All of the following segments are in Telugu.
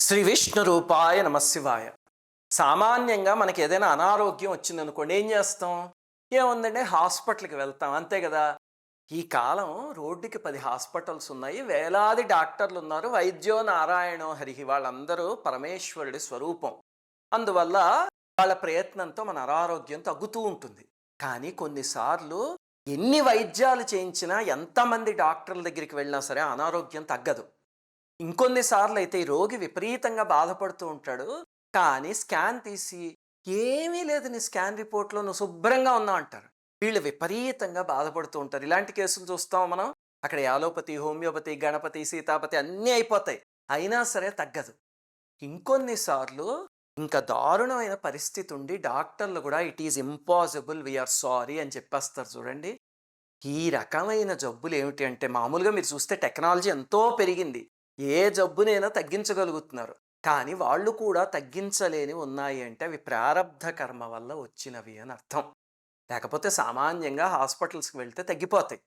శ్రీ విష్ణు రూపాయ నమశివాయ సామాన్యంగా మనకి ఏదైనా అనారోగ్యం వచ్చిందనుకోండి ఏం చేస్తాం? ఏముందంటే హాస్పిటల్కి వెళ్తాం అంతే కదా? ఈ కాలం రోడ్డుకి పది హాస్పిటల్స్ ఉన్నాయి వేలాది డాక్టర్లు ఉన్నారు వైద్యో నారాయణో హరిహి వాళ్ళందరూ పరమేశ్వరుడి స్వరూపం. అందువల్ల వాళ్ళ ప్రయత్నంతో మన అనారోగ్యం తగ్గుతూ ఉంటుంది. కానీ కొన్నిసార్లు ఎన్ని వైద్యాలు చేయించినా ఎంతమంది డాక్టర్ల దగ్గరికి వెళ్ళినా సరే అనారోగ్యం తగ్గదు. ఇంకొన్నిసార్లు అయితే ఈ రోగి విపరీతంగా బాధపడుతూ ఉంటాడు. కానీ స్కాన్ తీసి ఏమీ లేదు నీ స్కాన్ రిపోర్ట్లో నువ్వు శుభ్రంగా ఉన్నావు అంటారు. వీళ్ళు విపరీతంగా బాధపడుతూ ఉంటారు. ఇలాంటి కేసులు చూస్తాం మనం. అక్కడ యాలోపతి హోమియోపతి గణపతి సీతాపతి అన్నీ అయిపోతాయి. అయినా సరే తగ్గదు. ఇంకొన్నిసార్లు ఇంకా దారుణమైన పరిస్థితి ఉండి డాక్టర్లు కూడా it is impossible we are అని చెప్పేస్తారు చూడండి. ఈ రకమైన జబ్బులు ఏమిటి అంటే మామూలుగా మీరు చూస్తే టెక్నాలజీ ఎంతో పెరిగింది. ఏ జబ్బునైనా తగ్గించగలుగుతున్నారు. కానీ వాళ్ళు కూడా తగ్గించలేని ఉన్నాయి అంటే అవి ప్రారంధ కర్మ వల్ల వచ్చినవి అని అర్థం. లేకపోతే సామాన్యంగా హాస్పిటల్స్కి వెళ్తే తగ్గిపోతాయి.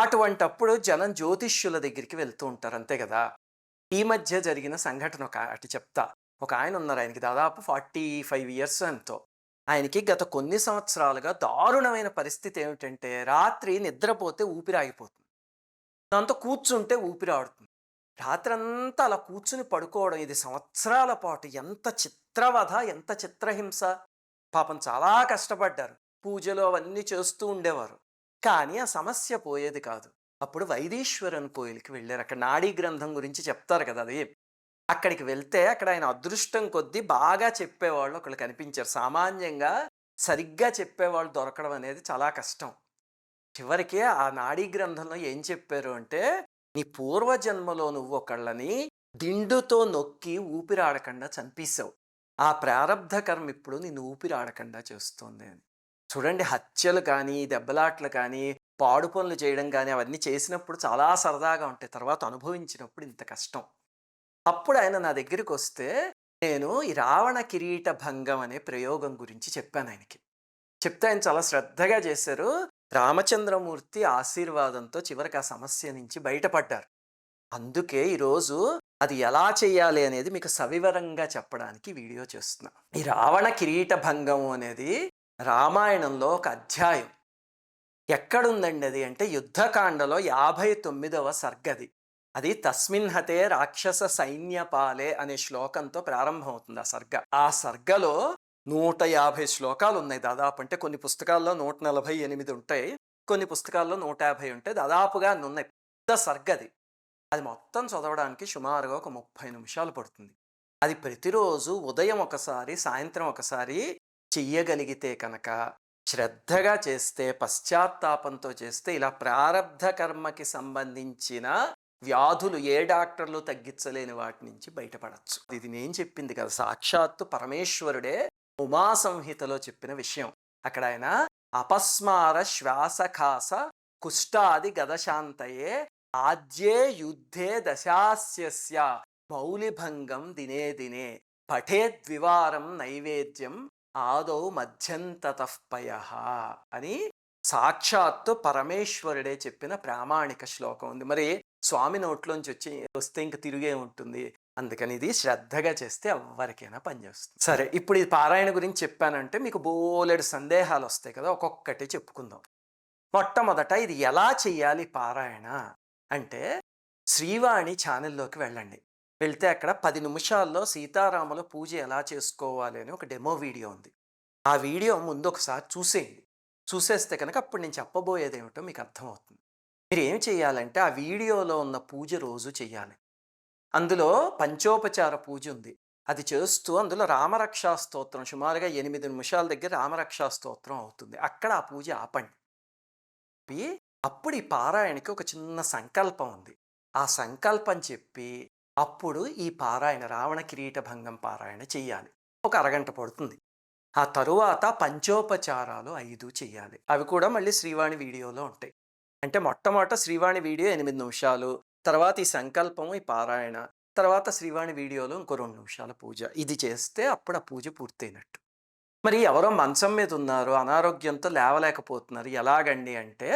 అటువంటప్పుడు జనం జ్యోతిష్యుల దగ్గరికి వెళ్తూ ఉంటారు అంతే కదా. ఈ మధ్య జరిగిన సంఘటన ఒక అటు చెప్తా. ఒక ఆయన ఉన్నారు ఆయనకి దాదాపు ఫార్టీ ఫైవ్ ఇయర్స్ ఎంతో. ఆయనకి గత కొన్ని సంవత్సరాలుగా దారుణమైన పరిస్థితి ఏమిటంటే రాత్రి నిద్రపోతే ఊపిరాగిపోతుంది దాంతో కూర్చుంటే ఊపిరి ఆడుతుంది. రాత్రంతా అలా కూర్చుని పడుకోవడం ఇది సంవత్సరాల పాటు. ఎంత చిత్రవధ ఎంత చిత్రహింస. పాపం చాలా కష్టపడ్డారు. పూజలు అవన్నీ చేస్తూ ఉండేవారు. కానీ ఆ సమస్య పోయేది కాదు. అప్పుడు వైదీశ్వరన్ కోయిల్కి వెళ్ళారు. అక్కడ నాడీ గ్రంథం గురించి చెప్తారు కదా అది. అక్కడికి వెళ్తే అక్కడ ఆయన అదృష్టం కొద్దీ బాగా చెప్పేవాళ్ళు ఒకళ్ళు కనిపించారు. సామాన్యంగా సరిగ్గా చెప్పేవాళ్ళు దొరకడం అనేది చాలా కష్టం. చివరికి ఆ నాడీ గ్రంథంలో ఏం చెప్పారు అంటే నీ పూర్వజన్మలో నువ్వు ఒకళ్ళని దిండుతో నొక్కి ఊపిరాడకుండా చంపేశావు. ఆ ప్రారంధ కర్మ ఇప్పుడు నిన్ను ఊపిరాడకుండా చేస్తుంది అని. చూడండి హత్యలు కానీ దెబ్బలాట్లు కానీ పాడు పనులు చేయడం కానీ అవన్నీ చేసినప్పుడు చాలా సరదాగా ఉంటాయి. తర్వాత అనుభవించినప్పుడు ఇంత కష్టం. అప్పుడు ఆయన నా దగ్గరికి వస్తే నేను ఈ రావణ కిరీట భంగం అనే ప్రయోగం గురించి చెప్పాను ఆయనకి. చెప్తే ఆయన చాలా శ్రద్ధగా చేశారు. రామచంద్రమూర్తి ఆశీర్వాదంతో చివరికి ఆ సమస్య నుంచి బయటపడ్డారు. అందుకే ఈరోజు అది ఎలా చేయాలి అనేది మీకు సవివరంగా చెప్పడానికి వీడియో చేస్తున్నా. ఈ రావణ కిరీట భంగం అనేది రామాయణంలో ఒక అధ్యాయం. ఎక్కడుందండి అది అంటే యుద్ధకాండలో యాభై తొమ్మిదవ సర్గది. అది తస్మిన్ హతే రాక్షస సైన్యపాలే అనే శ్లోకంతో ప్రారంభమవుతుంది ఆ సర్గ. ఆ సర్గలో నూట యాభై శ్లోకాలు ఉన్నాయి దాదాపు అంటే కొన్ని పుస్తకాల్లో నూట నలభై ఎనిమిది ఉంటాయి కొన్ని పుస్తకాల్లో నూట యాభై ఉంటాయి దాదాపుగా అన్ని ఉన్నాయి. పెద్ద సర్గది. అది మొత్తం చదవడానికి సుమారుగా ఒక ముప్పై నిమిషాలు పడుతుంది. అది ప్రతిరోజు ఉదయం ఒకసారి సాయంత్రం ఒకసారి చెయ్యగలిగితే కనుక శ్రద్ధగా చేస్తే పశ్చాత్తాపంతో చేస్తే ఇలా ప్రారంధ కర్మకి సంబంధించిన వ్యాధులు ఏ డాక్టర్లు తగ్గించలేని వాటి నుంచి బయటపడచ్చు. ఇది నేను చెప్పింది కదా సాక్షాత్తు పరమేశ్వరుడే ఉమా సంహితలో చెప్పిన విషయం. అక్కడ ఆయన అపస్మార శ్వాసఖాస కుష్టాది గదశాంతయే ఆద్యే యుద్ధే దశాస్యస్య మౌలిభంగం దినే దినే పఠేద్వివారం నైవేద్యం ఆదౌ మధ్యంతతపయ అని సాక్షాత్తు పరమేశ్వరుడే చెప్పిన ప్రామాణిక శ్లోకం ఉంది. మరి స్వామి నోట్లోంచి వచ్చి వస్తే ఇంక తిరిగే ఉంటుంది. అందుకని ఇది శ్రద్ధగా చేస్తే ఎవరికైనా పనిచేస్తుంది సరే ఇప్పుడు ఈ పారాయణ గురించి చెప్పానంటే మీకు బోలెడు సందేహాలు వస్తాయి కదా ఒక్కొక్కటి చెప్పుకుందాం. మొట్టమొదట ఇది ఎలా చేయాలి పారాయణ అంటే శ్రీవాణి ఛానల్లోకి వెళ్ళండి. వెళ్తే అక్కడ పది నిమిషాల్లో సీతారాముల పూజ ఎలా చేసుకోవాలి అని ఒక డెమో వీడియో ఉంది. ఆ వీడియో ముందు ఒకసారి చూసేయండి. చూసేస్తే కనుక అప్పుడు నేను చెప్పబోయేది ఏమిటో మీకు అర్థమవుతుంది. మీరు ఏం చేయాలంటే ఆ వీడియోలో ఉన్న పూజ రోజు చేయాలి. అందులో పంచోపచార పూజ ఉంది. అది చేస్తూ అందులో రామరక్షా స్తోత్రం సుమారుగా ఎనిమిది నిమిషాల దగ్గర రామరక్షా స్తోత్రం అవుతుంది. అక్కడ ఆ పూజ ఆపండి. చెప్పి అప్పుడు ఈ పారాయణకి ఒక చిన్న సంకల్పం ఉంది. ఆ సంకల్పం చెప్పి అప్పుడు ఈ పారాయణ రావణ కిరీట భంగం పారాయణ చెయ్యాలి. ఒక అరగంట పడుతుంది. ఆ తరువాత పంచోపచారాలు ఐదు చెయ్యాలి. అవి కూడా మళ్ళీ శ్రీవాణి వీడియోలో ఉంటాయి. అంటే మొట్టమొదట శ్రీవాణి వీడియో ఎనిమిది నిమిషాలు తర్వాత ఈ సంకల్పం ఈ పారాయణ తర్వాత శ్రీవాణి వీడియోలో ఇంకో రెండు నిమిషాల పూజ. ఇది చేస్తే అప్పుడు ఆ పూజ పూర్తయినట్టు. మరి ఎవరో మంచం మీద ఉన్నారు అనారోగ్యంతో లేవలేకపోతున్నారు ఎలాగండి అంటే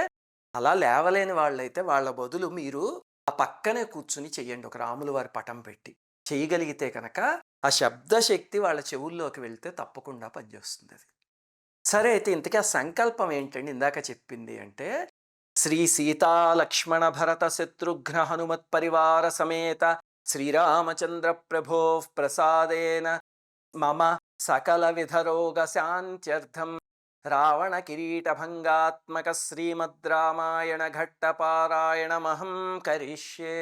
అలా లేవలేని వాళ్ళైతే వాళ్ళ బదులు మీరు ఆ పక్కనే కూర్చుని చెయ్యండి ఒక రాములు వారి పటం పెట్టి. చేయగలిగితే కనుక ఆ శబ్దశక్తి వాళ్ళ చెవుల్లోకి వెళ్తే తప్పకుండా పనిచేస్తుంది అది. సరే అయితే ఇంతకీ ఆ సంకల్పం ఏంటండి? ఇందాక చెప్పింది అంటే శ్రీ సీతాలక్ష్మణ భరత శత్రుఘ్న హనుమత్ పరివార సమేత శ్రీరామచంద్ర ప్రభో ప్రసాదేన మమ సకల విధరోగ శాంత్యర్థం రావణ కిరీటభంగాత్మక శ్రీమద్ రామాయణ ఘట్టపారాయణమహం కరిష్యే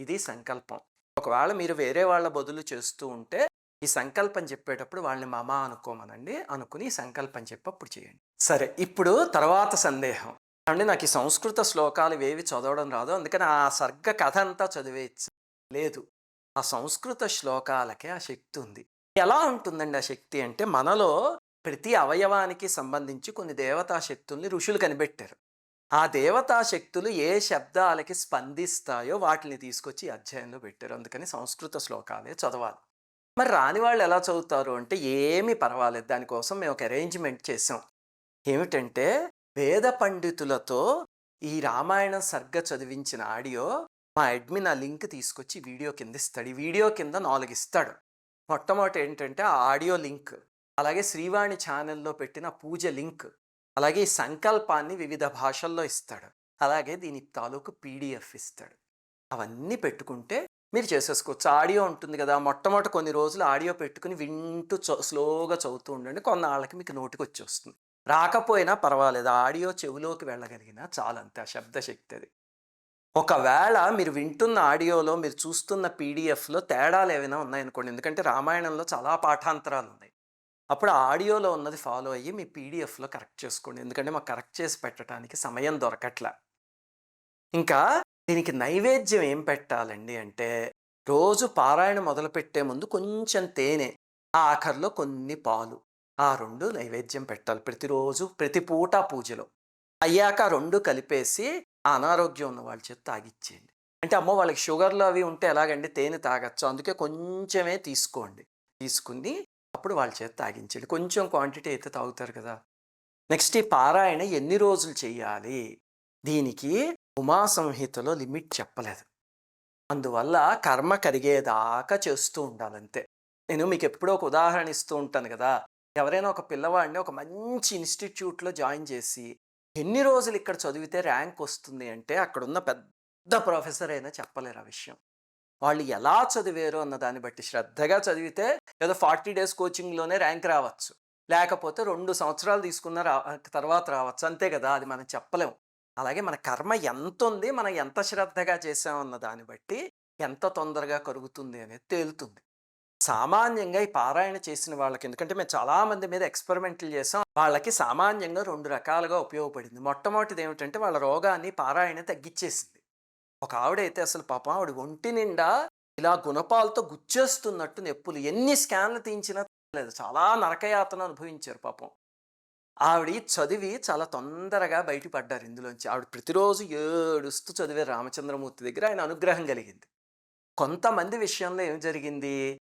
ఇది సంకల్పం. ఒకవేళ మీరు వేరే వాళ్ళ బదులు చేస్తూ ఉంటే ఈ సంకల్పం చెప్పేటప్పుడు వాళ్ళని మమ అనుకోమనండి. అనుకుని సంకల్పం చెప్పప్పుడు చేయండి. సరే ఇప్పుడు తర్వాత సందేహం. అంటే నాకు ఈ సంస్కృత శ్లోకాలు ఏవి చదవడం రాదు. అందుకని ఆ సర్గ కథ అంతా చదివేయచ్చు. లేదు. ఆ సంస్కృత శ్లోకాలకే ఆ శక్తి ఉంది. ఎలా ఉంటుందండి ఆ శక్తి అంటే మనలో ప్రతి అవయవానికి సంబంధించి కొన్ని దేవతా శక్తుల్ని ఋషులు కనిపెట్టారు. ఆ దేవతా శక్తులు ఏ శబ్దాలకి స్పందిస్తాయో వాటిని తీసుకొచ్చి అధ్యయనంలో పెట్టారు. అందుకని సంస్కృత శ్లోకాలే చదవాలి. మరి రాని వాళ్ళు ఎలా చదువుతారు అంటే ఏమీ పర్వాలేదు. దానికోసం మేము ఒక అరేంజ్మెంట్ చేసాం. ఏమిటంటే వేద పండితులతో ఈ రామాయణం సర్గ చదివించిన ఆడియో మా అడ్మిన్ ఆ లింక్ తీసుకొచ్చి వీడియో కింద ఇస్తాడు. ఈ వీడియో కింద నాలుగు ఇస్తాడు మొట్టమొదటి ఏంటంటే ఆ ఆడియో లింక్ అలాగే శ్రీవాణి ఛానల్లో పెట్టిన పూజ లింక్ అలాగే ఈ సంకల్పాన్ని వివిధ భాషల్లో ఇస్తాడు. అలాగే దీని తాలూకు పీడిఎఫ్ ఇస్తాడు. అవన్నీ పెట్టుకుంటే మీరు చేసేసుకోవచ్చు. ఆడియో ఉంటుంది కదా మొట్టమొదటి కొన్ని రోజులు ఆడియో పెట్టుకుని వింటూ చ స్లోగా చదువుతూ ఉండండి. కొన్నాళ్ళకి మీకు నోటికి వచ్చేస్తుంది రాకపోయినా పర్వాలేదు. ఆడియో చెవిలోకి వెళ్ళగలిగినా చాలంతే ఆ శబ్దశక్తి అది. ఒకవేళ మీరు వింటున్న ఆడియోలో మీరు చూస్తున్న పీడిఎఫ్లో తేడాలు ఏమైనా ఉన్నాయనుకోండి. ఎందుకంటే రామాయణంలో చాలా పాఠాంతరాలు ఉన్నాయి. అప్పుడు ఆడియోలో ఉన్నది ఫాలో అయ్యి మీ పీడిఎఫ్లో కరెక్ట్ చేసుకోండి. ఎందుకంటే మాకు కరెక్ట్ చేసి పెట్టడానికి సమయం దొరకట్లా. ఇంకా దీనికి నైవేద్యం ఏం పెట్టాలండి అంటే రోజు పారాయణ మొదలుపెట్టే ముందు కొంచెం తేనె ఆ ఆఖరిలో కొన్ని పాలు. ఆ రెండు నైవేద్యం పెట్టాలి ప్రతిరోజు ప్రతి పూట పూజలో. అయ్యాక రెండు కలిపేసి అనారోగ్యం ఉన్న వాళ్ళ చేత తాగిచ్చేయండి అంటే అమ్మో వాళ్ళకి షుగర్లు అవి ఉంటే ఎలాగండి తేనె తాగచ్చు? అందుకే కొంచెమే తీసుకోండి. తీసుకుని అప్పుడు వాళ్ళ చేత తాగించండి కొంచెం క్వాంటిటీ అయితే తాగుతారు కదా! నెక్స్ట్ ఈ పారాయణ ఎన్ని రోజులు చేయాలి? దీనికి ఉమా సంహితలో లిమిట్ చెప్పలేదు. అందువల్ల కర్మ కరిగేదాకా చేస్తూ ఉండాలంతే. నేను మీకు ఎప్పుడో ఒక ఉదాహరణ ఇస్తూ ఉంటాను కదా! ఎవరైనా ఒక పిల్లవాడిని ఒక మంచి ఇన్స్టిట్యూట్లో జాయిన్ చేసి ఎన్ని రోజులు ఇక్కడ చదివితే ర్యాంక్ వస్తుంది అంటే అక్కడున్న పెద్ద ప్రొఫెసర్ అయినా చెప్పలేరు ఆ విషయం. వాళ్ళు ఎలా చదివారు అన్న దాన్ని బట్టి శ్రద్ధగా చదివితే ఏదో ఫార్టీ డేస్ కోచింగ్లోనే ర్యాంక్ రావచ్చు. లేకపోతే రెండు సంవత్సరాలు తీసుకున్న రా తర్వాత రావచ్చు. అంతే కదా అది మనం చెప్పలేము అలాగే మన కర్మ ఎంత ఉంది మనం ఎంత శ్రద్ధగా చేసామన్న దాన్ని బట్టి ఎంత తొందరగా కరుగుతుంది అనేది తేలుతుంది. సామాన్యంగా ఈ పారాయణ చేసిన వాళ్ళకి ఎందుకంటే మేము చాలామంది మీద ఎక్స్పెరిమెంట్లు చేసాం వాళ్ళకి సామాన్యంగా రెండు రకాలుగా ఉపయోగపడింది. మొట్టమొదటిది ఏమిటంటే వాళ్ళ రోగాన్ని పారాయణ తగ్గించేసింది ఒక ఆవిడైతే అసలు పాపం ఆవిడ ఒంటి నిండా ఇలా గుణపాలతో గుచ్చేస్తున్నట్టు నొప్పులు ఎన్ని స్కాన్లు తీయించినా లేదు చాలా నరకయాతన అనుభవించారు పాపం. ఆవిడ చదివి చాలా తొందరగా బయటపడ్డారు ఇందులోంచి. ఆవిడ ప్రతిరోజు ఏడుస్తూ చదివే రామచంద్రమూర్తి దగ్గర ఆయన అనుగ్రహం కలిగింది. కొంతమంది విషయంలో ఏం జరిగింది?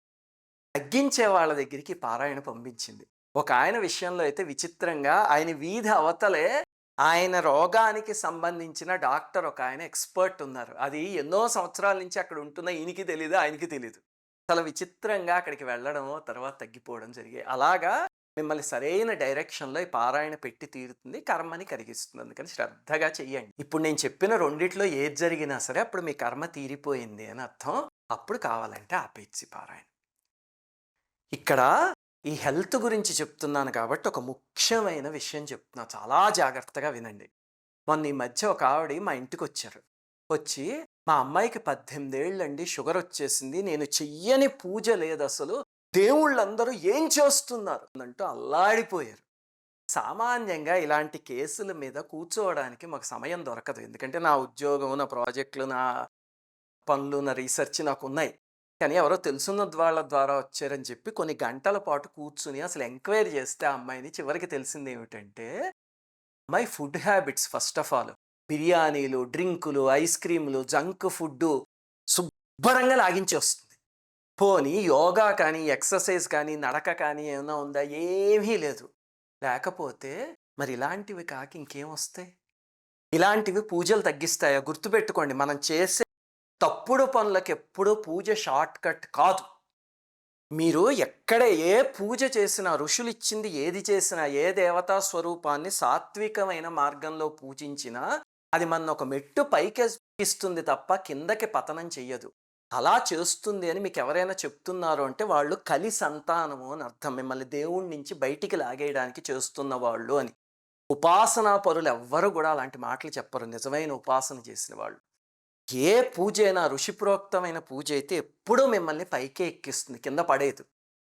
తగ్గించే వాళ్ళ దగ్గరికి పారాయణ పంపించింది. ఒక ఆయన విషయంలో అయితే విచిత్రంగా ఆయన వీధి అవతలే ఆయన రోగానికి సంబంధించిన డాక్టర్ ఒక ఆయన ఎక్స్పర్ట్ ఉన్నారు. అది ఎన్నో సంవత్సరాల నుంచి అక్కడ ఉంటున్న ఈయనకి తెలియదు ఆయనకి తెలియదు చాలా విచిత్రంగా అక్కడికి వెళ్ళడం తర్వాత తగ్గిపోవడం జరిగాయి. అలాగా మిమ్మల్ని సరైన డైరెక్షన్లో ఈ పారాయణ పెట్టి తీరుతుంది కర్మని కరిగిస్తుంది. అందుకని శ్రద్ధగా చెయ్యండి. ఇప్పుడు నేను చెప్పిన రెండిట్లో ఏది జరిగినా సరే అప్పుడు మీ కర్మ తీరిపోయింది అని అర్థం. అప్పుడు కావాలంటే ఆపేచ్చి పారాయణ. ఇక్కడ ఈ హెల్త్ గురించి చెప్తున్నాను కాబట్టి ఒక ముఖ్యమైన విషయం చెప్తున్నా. చాలా జాగ్రత్తగా వినండి. మొన్న ఈ మధ్య ఒక ఆవిడ మా ఇంటికి వచ్చారు. వచ్చి మా అమ్మాయికి పద్దెనిమిదేళ్ళండి షుగర్ వచ్చేసింది నేను చెయ్యని పూజ లేదు అసలు దేవుళ్ళందరూ ఏం చేస్తున్నారు? అంటూ అల్లాడిపోయారు. సామాన్యంగా ఇలాంటి కేసుల మీద కూర్చోవడానికి మాకు సమయం దొరకదు. ఎందుకంటే నా ఉద్యోగం నా ప్రాజెక్టులు నా పనులు నా రీసెర్చ్ నాకు ఉన్నాయి కానీ ఎవరో తెలుసున్న వాళ్ళ ద్వారా వచ్చారని చెప్పి కొన్ని గంటల పాటు కూర్చుని అసలు ఎంక్వైరీ చేస్తే ఆ అమ్మాయిని చివరికి తెలిసింది ఏమిటంటే అమ్మాయి food habits first of all. బిర్యానీలు డ్రింకులు ఐస్ క్రీములు జంక్ ఫుడ్ శుభ్రంగా లాగించి వస్తుంది. పోనీ యోగా కానీ ఎక్సర్సైజ్ కానీ నడక కానీ ఏమైనా ఉందా? ఏమీ లేదు. లేకపోతే మరి ఇలాంటివి కాక ఇంకేం వస్తాయి? ఇలాంటివి పూజలు తగ్గిస్తాయా? గుర్తుపెట్టుకోండి. మనం చేసే తప్పుడు పనులకు ఎప్పుడూ పూజ షార్ట్ కట్ కాదు. మీరు ఎక్కడ ఏ పూజ చేసినా ఋషులు ఇచ్చింది ఏది చేసినా ఏ దేవతా స్వరూపాన్ని సాత్వికమైన మార్గంలో పూజించినా అది మన ఒక మెట్టు పైకి ఇస్తుంది తప్ప కిందకి పతనం చెయ్యదు. అలా చేస్తుంది అని మీకు ఎవరైనా చెప్తున్నారు అంటే వాళ్ళు కలి సంతానము అని అర్థం. మిమ్మల్ని దేవుడి నుంచి బయటికి లాగేయడానికి చేస్తున్న వాళ్ళు అని. ఉపాసనా పరులు ఎవ్వరు కూడా అలాంటి మాటలు చెప్పరు. నిజమైన ఉపాసన చేసిన వాళ్ళు. ఏ పూజ అయినా ఋషిప్రోక్తమైన పూజ అయితే ఎప్పుడూ మిమ్మల్ని పైకే ఎక్కిస్తుంది కింద పడేదు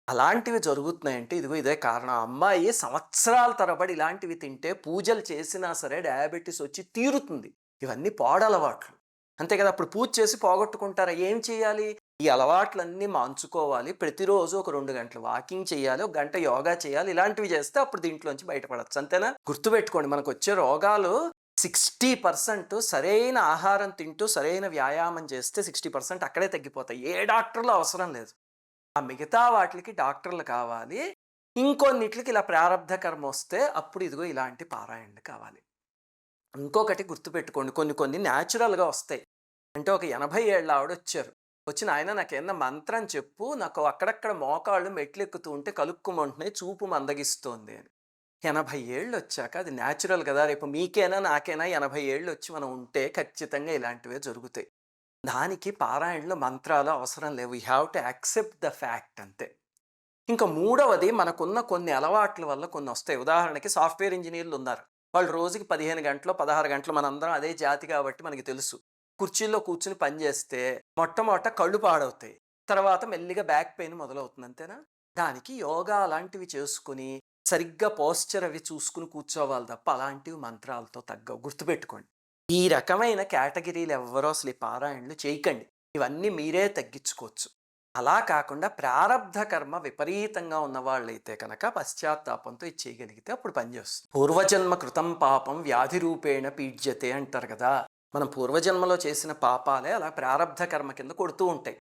అలాంటివి జరుగుతున్నాయంటే ఇదిగో ఇదే కారణం. అమ్మాయి సంవత్సరాల తరబడి ఇలాంటివి తింటే పూజలు చేసినా సరే డయాబెటీస్ వచ్చి తీరుతుంది. ఇవన్నీ పాడలవాట్లు. అంతే కదా అప్పుడు పూజ చేసి పోగొట్టుకుంటారా? ఏం చేయాలి? ఈ అలవాట్లన్నీ మాంచుకోవాలి. ప్రతిరోజు ఒక రెండు గంటలు వాకింగ్ చేయాలి ఒక గంట యోగా చేయాలి ఇలాంటివి చేస్తే అప్పుడు దీంట్లోంచి బయటపడచ్చు. అంతేనా? గుర్తుపెట్టుకోండి మనకు వచ్చే రోగాలు సిక్స్టీ పర్సెంట్ సరైన ఆహారం తింటూ సరైన వ్యాయామం చేస్తే సిక్స్టీ పర్సెంట్ అక్కడే తగ్గిపోతాయి. ఏ డాక్టర్లు అవసరం లేదు. ఆ మిగతా వాటికి డాక్టర్లు కావాలి. ఇంకొన్నిటికి ఇలా ప్రారంధ కర్మ వస్తే అప్పుడు ఇదిగో ఇలాంటి పారాయణలు కావాలి. ఇంకొకటి గుర్తుపెట్టుకోండి. కొన్ని కొన్ని న్యాచురల్గా వస్తాయి. అంటే ఒక ఎనభై ఏళ్ళ ఆవిడ వచ్చారు వచ్చిన ఆయన నాకేమన్నా మంత్రం చెప్పు. నాకు అక్కడక్కడ మోకాళ్ళు మెట్లు ఎక్కుతూ ఉంటే కలుక్కుమంటున్నాయి. చూపు మందగిస్తోంది అని. ఎనభై ఏళ్ళు వచ్చాక అది న్యాచురల్ కదా రేపు మీకైనా నాకైనా ఎనభై ఏళ్ళు వచ్చి మనం ఉంటే ఖచ్చితంగా ఇలాంటివే జరుగుతాయి. దానికి పారాయణలో మంత్రాలు అవసరం లేవు. You have to accept the fact అంతే. ఇంకా మూడవది మనకున్న కొన్ని అలవాట్ల వల్ల కొన్ని వస్తాయి. ఉదాహరణకి సాఫ్ట్వేర్ ఇంజనీర్లు ఉన్నారు. వాళ్ళు రోజుకి పదిహేను గంటలు పదహారు గంటలు మనందరం అదే జాతి కాబట్టి మనకి తెలుసు. కుర్చీల్లో కూర్చుని పని చేస్తే మొట్టమొదట కళ్ళు పాడవుతాయి. తర్వాత మెల్లిగా బ్యాక్ పెయిన్ మొదలవుతుంది అంతేనా? దానికి యోగా అలాంటివి చేసుకుని సరిగ్గా పోస్చర్ అవి చూసుకుని కూర్చోవాలి తప్ప అలాంటివి మంత్రాలతో తగ్గవు. గుర్తుపెట్టుకోండి. ఈ రకమైన కేటగిరీలు ఎవ్వరూ అసలు ఈ పారాయణలు చేయకండి. ఇవన్నీ మీరే తగ్గించుకోవచ్చు. అలా కాకుండా ప్రారబ్ధ కర్మ విపరీతంగా ఉన్న వాళ్ళైతే కనుక పశ్చాత్తాపంతో ఇది చేయగలిగితే అప్పుడు పనిచేస్తుంది పూర్వజన్మ కృతం పాపం వ్యాధి రూపేణ పీడ్యతే అంటారు కదా. మనం పూర్వజన్మలో చేసిన పాపాలే అలా ప్రారబ్ధ కర్మ కింద కొడుతూ ఉంటాయి.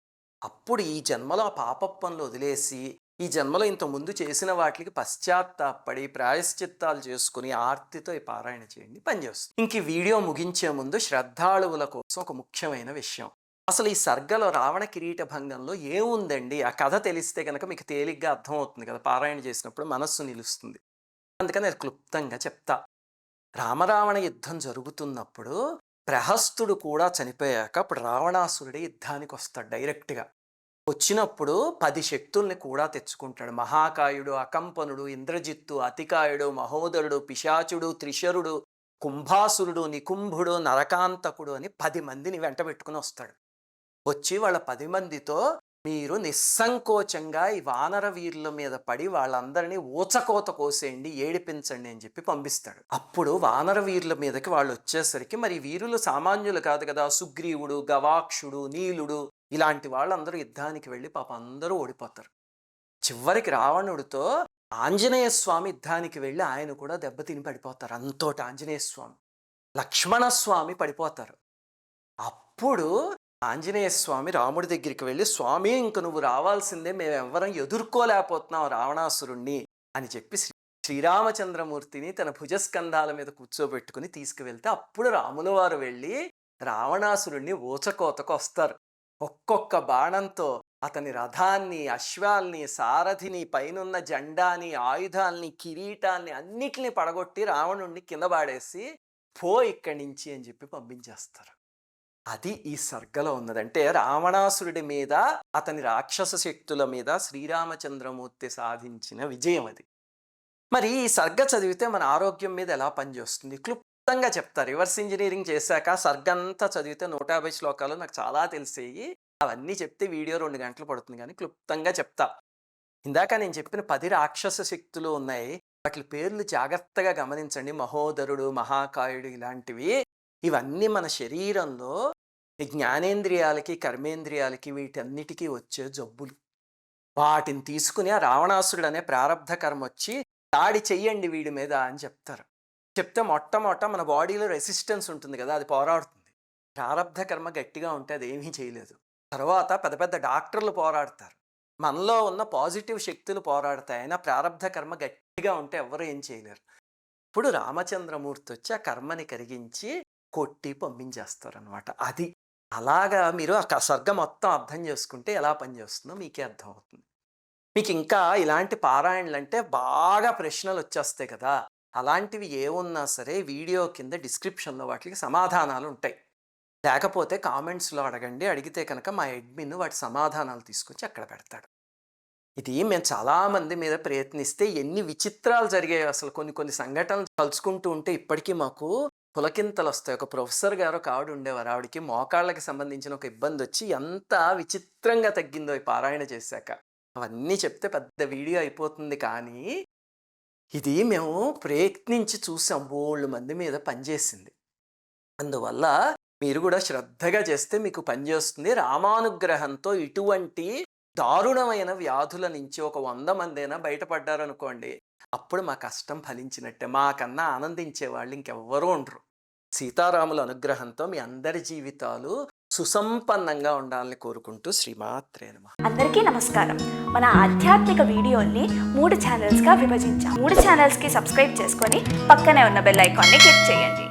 అప్పుడు ఈ జన్మలో ఆ పాప పనులు వదిలేసి ఈ జన్మలో ఇంత ముందు చేసిన వాటికి పశ్చాత్తాపడి ప్రాయశ్చిత్తాలు చేసుకుని ఆర్తితో ఈ పారాయణ చేయండి పనిచేస్తుంది ఇంక వీడియో ముగించే ముందు శ్రద్ధాళువుల కోసం ఒక ముఖ్యమైన విషయం. అసలు ఈ సర్గలో రావణ కిరీట భంగంలో ఏముందండి? ఆ కథ తెలిస్తే కనుక మీకు తేలిగ్గా అర్థమవుతుంది కదా పారాయణ చేసినప్పుడు మనస్సు నిలుస్తుంది. అందుకని నేను క్లుప్తంగా చెప్తా. రామరావణ యుద్ధం జరుగుతున్నప్పుడు ప్రహస్తుడు కూడా చనిపోయాక అప్పుడు రావణాసురుడి యుద్ధానికి వస్తాడు డైరెక్ట్గా. వచ్చినప్పుడు పది శక్తుల్ని కూడా తెచ్చుకుంటాడు. మహాకాయుడు అకంపనుడు ఇంద్రజిత్తు అతికాయుడు మహోదరుడు పిశాచుడు త్రిశరుడు కుంభాసురుడు నికుంభుడు నరకాంతకుడు అని పది మందిని వెంట పెట్టుకుని వస్తాడు. వచ్చి వాళ్ళ పది మందితో మీరు నిస్సంకోచంగా ఈ వానర వీరుల మీద పడి వాళ్ళందరినీ ఊచకోత కోసేయండి ఏడిపించండి అని చెప్పి పంపిస్తాడు. అప్పుడు వానర వీరుల మీదకి వాళ్ళు వచ్చేసరికి మరి వీరులు సామాన్యులు కాదు కదా సుగ్రీవుడు గవాక్షుడు నీలుడు ఇలాంటి వాళ్ళందరూ యుద్ధానికి వెళ్ళి పాప అందరూ ఓడిపోతారు. చివరికి రావణుడితో ఆంజనేయ స్వామి యుద్ధానికి వెళ్ళి ఆయన కూడా దెబ్బతిని పడిపోతారు. అంతోటి ఆంజనేయ స్వామి లక్ష్మణస్వామి పడిపోతారు. అప్పుడు ఆంజనేయ స్వామి రాముడి దగ్గరికి వెళ్ళి స్వామి ఇంక నువ్వు రావాల్సిందే మేము ఎవరం ఎదుర్కోలేకపోతున్నాం రావణాసురుణ్ణి అని చెప్పి శ్రీ శ్రీరామచంద్రమూర్తిని తన భుజస్కంధాల మీద కూర్చోబెట్టుకుని తీసుకువెళ్తే అప్పుడు రాముల వారు వెళ్ళి రావణాసురుణ్ణి ఊచకోతకు వస్తారు. ఒక్కొక్క బాణంతో అతని రథాన్ని అశ్వాల్ని సారథిని పైనున్న జెండాని ఆయుధాల్ని కిరీటాన్ని అన్నిటిని పడగొట్టి రావణుణ్ణి కింద పాడేసి పో ఇక్కడి నుంచి అని చెప్పి పంపించేస్తారు. అది ఈ సర్గలో ఉన్నదంటే రావణాసురుడి మీద అతని రాక్షస శక్తుల మీద శ్రీరామచంద్రమూర్తి సాధించిన విజయం అది. మరి ఈ సర్గ చదివితే మన ఆరోగ్యం మీద ఎలా పనిచేస్తుంది? క్లుప్ క్లుప్తంగా చెప్తా రివర్స్ ఇంజనీరింగ్ చేశాక సర్గంతా చదివితే నూట యాభై శ్లోకాలు నాకు చాలా తెలిసేయి. అవన్నీ చెప్తే వీడియో రెండు గంటలు పడుతుంది కానీ క్లుప్తంగా చెప్తా. ఇందాక నేను చెప్పిన పది రాక్షస శక్తులు ఉన్నాయి. వాటి పేర్లు జాగ్రత్తగా గమనించండి. మహోదరుడు మహాకాయుడు ఇలాంటివి. ఇవన్నీ మన శరీరంలో జ్ఞానేంద్రియాలకి కర్మేంద్రియాలకి వీటన్నిటికీ వచ్చే జబ్బులు. వాటిని తీసుకుని ఆ రావణాసురుడు అనే ప్రారంధ కర్మ వచ్చి దాడి చెయ్యండి వీడి మీద అని చెప్తారు. చెప్తే మొట్టమొట్ట మన బాడీలో రెసిస్టెన్స్ ఉంటుంది కదా అది పోరాడుతుంది. ప్రారంధ కర్మ గట్టిగా ఉంటే అది ఏమీ చేయలేదు. తర్వాత పెద్ద పెద్ద డాక్టర్లు పోరాడతారు. మనలో ఉన్న పాజిటివ్ శక్తులు పోరాడతాయి. అయినా ప్రారంధ కర్మ గట్టిగా ఉంటే ఎవరు ఏం చేయలేరు. ఇప్పుడు రామచంద్రమూర్తి వచ్చి ఆ కర్మని కరిగించి కొట్టి పంపించేస్తారు అనమాట అది అలాగా మీరు ఆ సర్గ మొత్తం అర్థం చేసుకుంటే ఎలా పనిచేస్తుందో మీకే అర్థం అవుతుంది మీకు ఇంకా ఇలాంటి పారాయణలు అంటే బాగా ప్రశ్నలు వచ్చేస్తాయి కదా. అలాంటివి ఏమున్నా సరే వీడియో కింద డిస్క్రిప్షన్లో వాటికి సమాధానాలు ఉంటాయి లేకపోతే కామెంట్స్లో అడగండి. అడిగితే కనుక మా అడ్మిన్ వాటి సమాధానాలు తీసుకొచ్చి అక్కడ పెడతాడు. ఇది మేము చాలామంది మీద ప్రయత్నిస్తే ఎన్ని విచిత్రాలు జరిగాయి అసలు కొన్ని కొన్ని సంఘటనలు తలుచుకుంటూ ఉంటే ఇప్పటికీ మాకు పులకింతలు వస్తాయి ఒక ప్రొఫెసర్ గారు ఒక ఆవిడ ఉండేవారు. ఆవిడకి మోకాళ్ళకి సంబంధించిన ఒక ఇబ్బంది వచ్చి ఎంత విచిత్రంగా తగ్గిందో ఈ పారాయణ చేశాక. అవన్నీ చెప్తే పెద్ద వీడియో అయిపోతుంది కానీ ఇది మేము ప్రయత్నించి చూసాం బోళ్ళు మంది మీద పనిచేసింది అందువల్ల మీరు కూడా శ్రద్ధగా చేస్తే మీకు పనిచేస్తుంది రామానుగ్రహంతో ఇటువంటి దారుణమైన వ్యాధుల నుంచి ఒక వంద మందైనా బయటపడ్డారనుకోండి అప్పుడు మా కష్టం ఫలించినట్టే మాకన్నా ఆనందించే వాళ్ళు ఇంకెవ్వరూ ఉండరు. సీతారాముల అనుగ్రహంతో మీ అందరి జీవితాలు సుసంపన్నంగా ఉండాలని కోరుకుంటూ శ్రీమాత్రే నమ. అందరికీ నమస్కారం. మన ఆధ్యాత్మిక వీడియోల్ని మూడు ఛానల్స్గా విభజించాం. మూడు ఛానల్స్కి సబ్స్క్రైబ్ చేసుకొని పక్కనే ఉన్న బెల్ ఐకాన్ని క్లిక్ చేయండి.